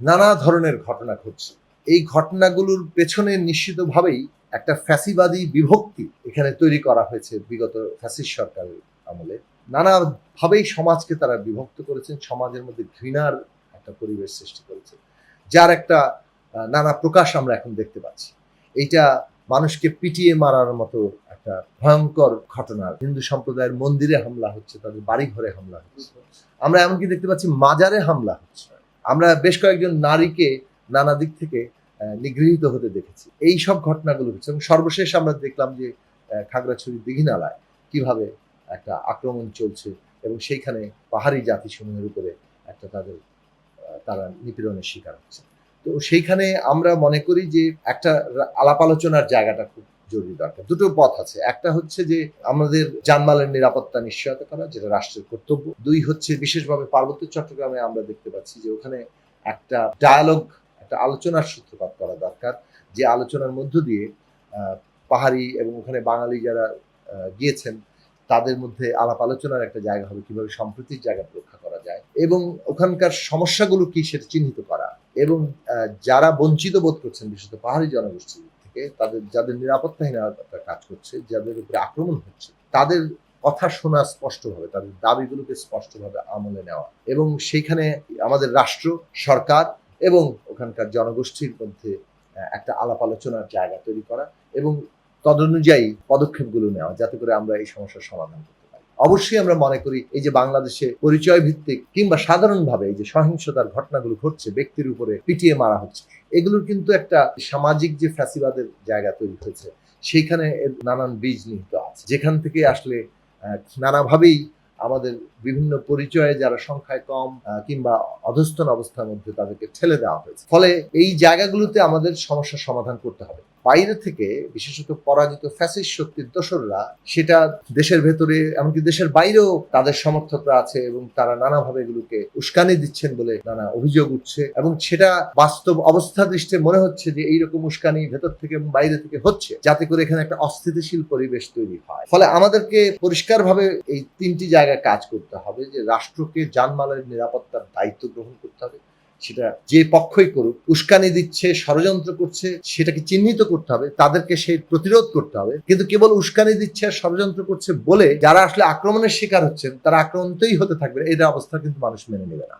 নানা ধরনের ঘটনা ঘটছে। এই ঘটনাগুলোর পেছনে নিশ্চিতভাবেই একটা ফ্যাসিবাদী বিভক্তি এখানে তৈরি করা হয়েছে বিগত ফ্যাসিস্ট সরকারের আমলে। নানাভাবেই সমাজকে তারা বিভক্ত করেছেন, সমাজের মধ্যে ঘৃণার একটা পরিবেশ সৃষ্টি করেছে, যার একটা নানা প্রকাশ আমরা এখন দেখতে পাচ্ছি। এইটা মানুষকে পিটিয়ে মারার মতো একটা ভয়ঙ্কর ঘটনা। হিন্দু সম্প্রদায়ের মন্দিরে হামলা হচ্ছে, তাদের বাড়ি ঘরে হামলা হচ্ছে। আমরা এমনকি দেখতে পাচ্ছি মাজারে হামলা হচ্ছে। আমরা বেশ কয়েকজন নারীকে নানা দিক থেকে নিগৃহীত হতে দেখেছি। এই সব ঘটনাগুলো হচ্ছে এবং সর্বশেষ আমরা দেখলাম যে আহ, খাগড়াছড়ি দিঘিনালায় কীভাবে একটা আক্রমণ চলছে এবং সেইখানে পাহাড়ি জাতিসমূহের উপরে একটা তাদের তারা নিপীড়নের শিকার হচ্ছে। তো সেইখানে আমরা মনে করি যে একটা আলাপ আলোচনার জায়গাটা খুব জরুরি দরকার। দুটো পথ আছে। একটা হচ্ছে যে আমাদের জানমালের নিরাপত্তা নিশ্চয়তা করা, যেটা রাষ্ট্রের কর্তব্য। দুই হচ্ছে বিশেষভাবে পার্বত্য চট্টগ্রামে আমরা দেখতে পাচ্ছি যে ওখানে একটা ডায়ালগ একটা আলোচনার সূত্রপাত করা দরকার। যে আলোচনার মধ্য দিয়ে পাহাড়ি এবং ওখানে বাঙালি যারা গিয়েছেন, তাদের মধ্যে আলাপ আলোচনার একটা জায়গা হবে, কীভাবে সম্প্রীতির জায়গা রক্ষা করা যায় এবং ওখানকার সমস্যাগুলো কি সেটা চিহ্নিত করা এবং যারা বঞ্চিত বোধ করছেন, বিশেষত পাহাড়ি জনগোষ্ঠী থেকে তাদের, যাদের নিরাপত্তাহীনতা কাজ করছে, যাদের উপরে আক্রমণ হচ্ছে, তাদের কথা শোনা স্পষ্টভাবে, তাদের দাবিগুলোকে স্পষ্টভাবে আমলে নেওয়া। এবং সেইখানে আমাদের রাষ্ট্র, সরকার এবং ওখানকার জনগোষ্ঠীর মধ্যে একটা আলাপ আলোচনার জায়গা তৈরি করা এবং তদনুযায়ী পদক্ষেপগুলো নেওয়া, যাতে করে আমরা এই সমস্যার সমাধান পারি অবশ্যই আমরা মনে করি এই যে বাংলাদেশে পরিচয় ভিত্তিক কিংবা সাধারণভাবে এই যে সহিংসতার ঘটনাগুলো ঘটছে, ব্যক্তির উপরে পিটিয়ে মারা হচ্ছে, এগুলোর কিন্তু একটা সামাজিক যে ফ্যাসিবাদের জায়গা তৈরি হয়েছে, সেইখানে নানান বীজ নিহিত আছে। যেখান থেকে আসলে নানাভাবেই আমাদের বিভিন্ন পরিচয়ে যারা সংখ্যায় কম কিংবা অধস্তন অবস্থার মধ্যে তাদেরকে ঠেলে দেওয়া হয়েছে। ফলে এই জায়গাগুলোতে আমাদের সমস্যার সমাধান করতে হবে। বাইরে থেকে, বিশেষত পরাজিত ফ্যাসিস্ট শক্তির দোসররা, সেটা দেশের ভেতরে, এমনকি দেশের বাইরেও তাদের সমর্থকরা আছে এবং তারা নানাভাবে এগুলোকে উস্কানি দিচ্ছেন বলে নানা অভিযোগ উঠছে এবং সেটা বাস্তব অবস্থা দৃষ্টে মনে হচ্ছে যে এইরকম উস্কানি ভেতর থেকে এবং বাইরে থেকে হচ্ছে, যাতে করে এখানে একটা অস্থিতিশীল পরিবেশ তৈরি হয়। ফলে আমাদেরকে পরিষ্কারভাবে এই তিনটি জায়গায় কাজ করতে হবে যে রাষ্ট্রকে জানমালের নিরাপত্তার দায়িত্ব গ্রহণ করতে হবে। সেটা যে পক্ষই করুক, উস্কানি দিচ্ছে, ষড়যন্ত্র করছে, সেটাকে চিহ্নিত করতে হবে, তাদেরকে সেই প্রতিরোধ করতে হবে। কিন্তু কেবল উস্কানি দিচ্ছে আর ষড়যন্ত্র করছে বলে যারা আসলে আক্রমণের শিকার হচ্ছেন, তারা আক্রান্তই হতে থাকবে এটা অবস্থা কিন্তু মানুষ মেনে নেবে না।